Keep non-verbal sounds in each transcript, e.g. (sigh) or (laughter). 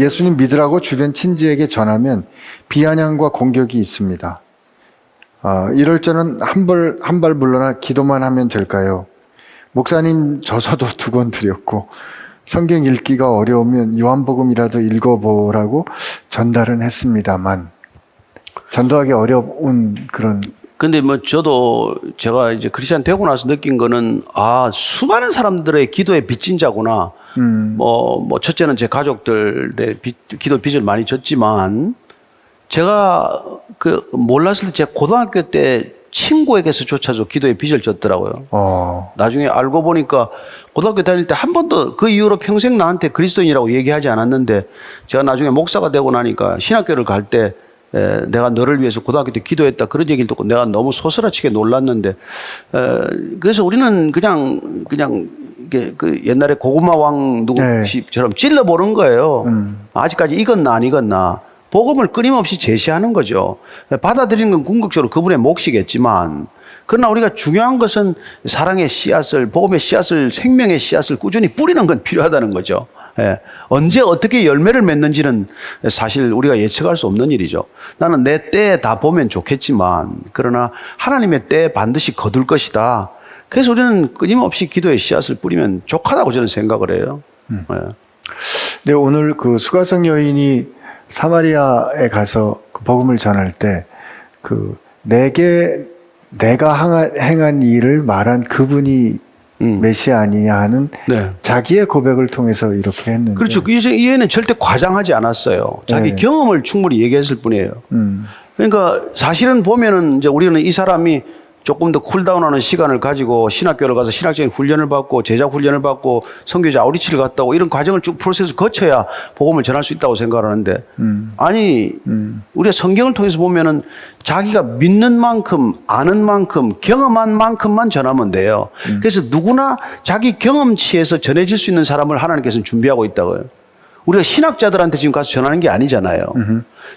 예수님 믿으라고 주변 친지에게 전하면 비아냥과 공격이 있습니다. 아, 이럴 때는 한발 한 발 물러나 기도만 하면 될까요? 목사님 저서도 (laughs) 두 권 드렸고 성경 읽기가 어려우면 요한복음이라도 읽어보라고 전달은 했습니다만 전도하기 어려운 그런 근데 뭐 저도 제가 이제 크리스천 되고 나서 느낀 거는 아 수많은 사람들의 기도의 빚진 자구나. 음, 뭐, 뭐 첫째는 제 가족들의 빚, 기도 빚을 많이 졌지만 제가 그 몰랐을 때 제 고등학교 때 친구에게서조차도 기도의 빚을 졌더라고요. 어, 나중에 알고 보니까 고등학교 다닐 때 한 번도 그 이후로 평생 나한테 그리스도인이라고 얘기하지 않았는데 제가 나중에 목사가 되고 나니까 신학교를 갈때 에, 내가 너를 위해서 고등학교 때 기도했다 그런 얘기를 듣고 내가 너무 소스라치게 놀랐는데 에, 그래서 우리는 그냥 그냥 그 옛날에 고구마 왕 누구처럼 찔러보는 거예요. 아직까지 익었나 안 익었나 복음을 끊임없이 제시하는 거죠. 받아들이는 건 궁극적으로 그분의 몫이겠지만 그러나 우리가 중요한 것은 사랑의 씨앗을 복음의 씨앗을 생명의 씨앗을 꾸준히 뿌리는 건 필요하다는 거죠. 예. 언제 어떻게 열매를 맺는지는 사실 우리가 예측할 수 없는 일이죠. 나는 내 때에 다 보면 좋겠지만 그러나 하나님의 때에 반드시 거둘 것이다. 그래서 우리는 끊임없이 기도의 씨앗을 뿌리면 좋하다고 저는 생각을 해요. 예. 네, 오늘 그 수가성 여인이 사마리아에 가서 그 복음을 전할 때 그 내게 내가 항하- 행한 일을 말한 그분이 음. 메시아 아니냐 하는 네. 자기의 고백을 통해서 이렇게 했는데 그렇죠. 이이 여인은 절대 과장하지 않았어요. 자기 네. 경험을 충분히 얘기했을 뿐이에요. 음, 그러니까 사실은 보면은 이제 우리는 이 사람이 조금 더 쿨다운하는 시간을 가지고 신학교를 가서 신학적인 훈련을 받고 제자 훈련을 받고 선교자 아우리치를 갔다 오고 이런 과정을 쭉 프로세스 거쳐야 복음을 전할 수 있다고 생각하는데 음, 아니 음, 우리가 성경을 통해서 보면은 자기가 믿는 만큼 아는 만큼 경험한 만큼만 전하면 돼요. 그래서 누구나 자기 경험치에서 전해질 수 있는 사람을 하나님께서는 준비하고 있다고요. 우리가 신학자들한테 지금 가서 전하는 게 아니잖아요.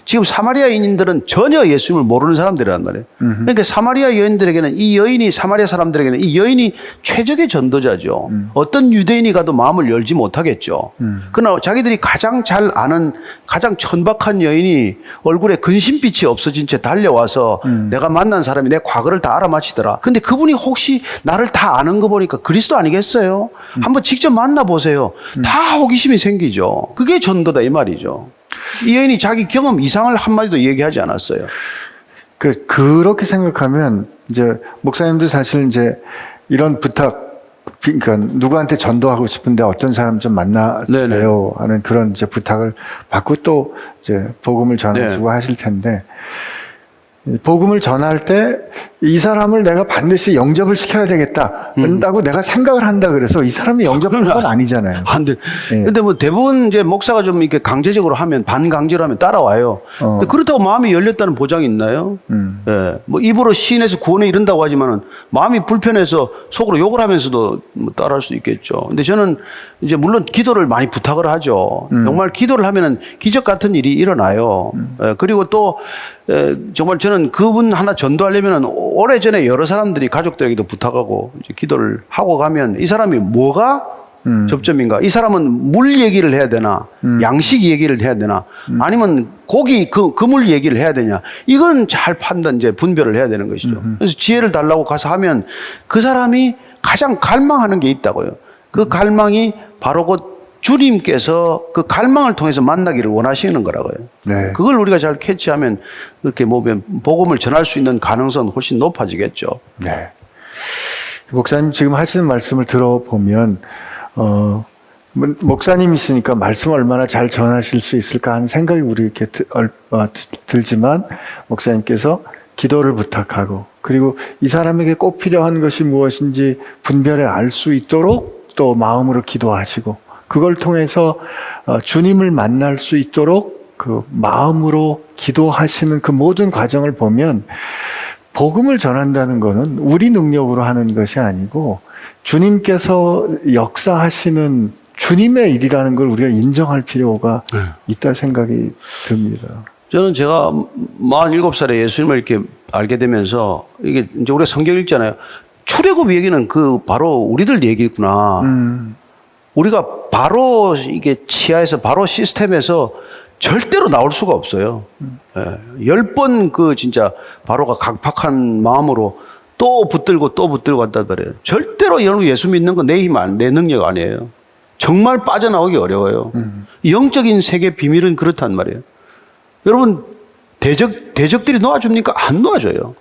지금 사마리아인들은 전혀 예수님을 모르는 사람들이란 말이에요. 그러니까 사마리아 여인들에게는 이 여인이 사마리아 사람들에게는 이 여인이 최적의 전도자죠. 어떤 유대인이 가도 마음을 열지 못하겠죠. 그러나 자기들이 가장 잘 아는 가장 천박한 여인이 얼굴에 근심빛이 없어진 채 달려와서 내가 만난 사람이 내 과거를 다 알아맞히더라. 근데 그분이 혹시 나를 다 아는 거 보니까 그리스도 아니겠어요? 한번 직접 만나보세요. 다 호기심이 생기죠. 그게 전도다 이 말이죠. 이 여인이 자기 경험 이상을 한마디도 얘기하지 않았어요. 그 그렇게 생각하면 이제 목사님도 사실 이제 이런 부탁 그러니까 누구한테 전도하고 싶은데 어떤 사람 좀 만나세요 하는 그런 이제 부탁을 받고 또 이제 복음을 전하시고 네. 하실 텐데 이 복음을 전할 때 이 사람을 내가 반드시 영접을 시켜야 되겠다. 한다고 내가 생각을 한다 그래서 이 사람이 영접한 건 아니잖아요. 안 돼. 예. 근데 뭐 대부분 이제 목사가 좀 이렇게 강제적으로 하면 반강제로 하면 따라와요. 어. 그렇다고 마음이 열렸다는 보장이 있나요? 음. 예. 뭐 입으로 시인해서 구원에 이른다고 하지만은 마음이 불편해서 속으로 욕을 하면서도 뭐 따라할 수 있겠죠. 근데 저는 이제 물론 기도를 많이 부탁을 하죠. 음. 정말 기도를 하면은 기적 같은 일이 일어나요. 예. 그리고 또 에, 정말 저는 그분 하나 전도하려면은 오래 전에 여러 사람들이 가족들에게도 부탁하고 이제 기도를 하고 가면 이 사람이 뭐가 음. 접점인가? 이 사람은 물 얘기를 해야 되나? 양식 얘기를 해야 되나? 아니면 고기 그 그물 얘기를 해야 되냐? 이건 잘 판단 이제 분별을 해야 되는 것이죠. 그래서 지혜를 달라고 가서 하면 그 사람이 가장 갈망하는 게 있다고요. 그 갈망이 바로 곧 주님께서 그 갈망을 통해서 만나기를 원하시는 거라고요. 네. 그걸 우리가 잘 캐치하면 그렇게 보면 복음을 전할 수 있는 가능성은 훨씬 높아지겠죠. 네. 목사님 지금 하시는 말씀을 들어보면 어 뭐, 목사님이시니까 말씀 얼마나 잘 전하실 수 있을까 하는 생각이 우리 이렇게 어, 드- 들지만 목사님께서 기도를 부탁하고 그리고 이 사람에게 꼭 필요한 것이 무엇인지 분별해 알 수 있도록 또 마음으로 기도하시고 그걸 통해서 어, 주님을 만날 수 있도록 그 마음으로 기도하시는 그 모든 과정을 보면 복음을 전한다는 것은 우리 능력으로 하는 것이 아니고 주님께서 역사하시는 주님의 일이라는 걸 우리가 인정할 필요가 네. 있다 생각이 듭니다. 저는 제가 47살에 예수님을 이렇게 알게 되면서 이게 이제 우리가 성경 읽잖아요. 출애굽 얘기는 그 바로 우리들 얘기구나. 음, 우리가 바로 이게 치아에서 바로 시스템에서 절대로 나올 수가 없어요. 예, 열번 그 진짜 바로가 강팍한 마음으로 또 붙들고 또 붙들고 한단 말이에요. 절대로 여러분 예수 믿는 건 내 힘, 안- 내 능력 아니에요. 정말 빠져나오기 어려워요. 영적인 세계 비밀은 그렇단 말이에요. 여러분 대적 대적들이 놓아줍니까? 안 놓아줘요.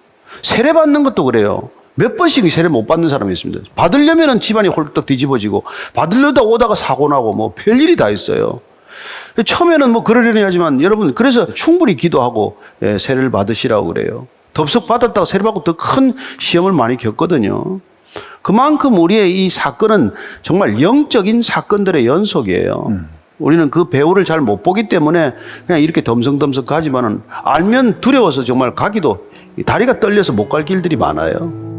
세례 받는 것도 그래요. 몇 번씩 세례 못 받는 사람이 있습니다. 받으려면은 집안이 홀떡 뒤집어지고 받으려다 오다가 사고 나고 뭐 별일이 다 있어요. 처음에는 뭐 그러려니 하지만 여러분 그래서 충분히 기도하고 예, 세례를 받으시라고 그래요. 덥석 받았다가 세례 받고 더 큰 시험을 많이 겪거든요. 그만큼 우리의 이 사건은 정말 영적인 사건들의 연속이에요. 우리는 그 배우를 잘 못 보기 때문에 그냥 이렇게 덤성덤성 가지만은 알면 두려워서 정말 가기도 다리가 떨려서 못 갈 길들이 많아요.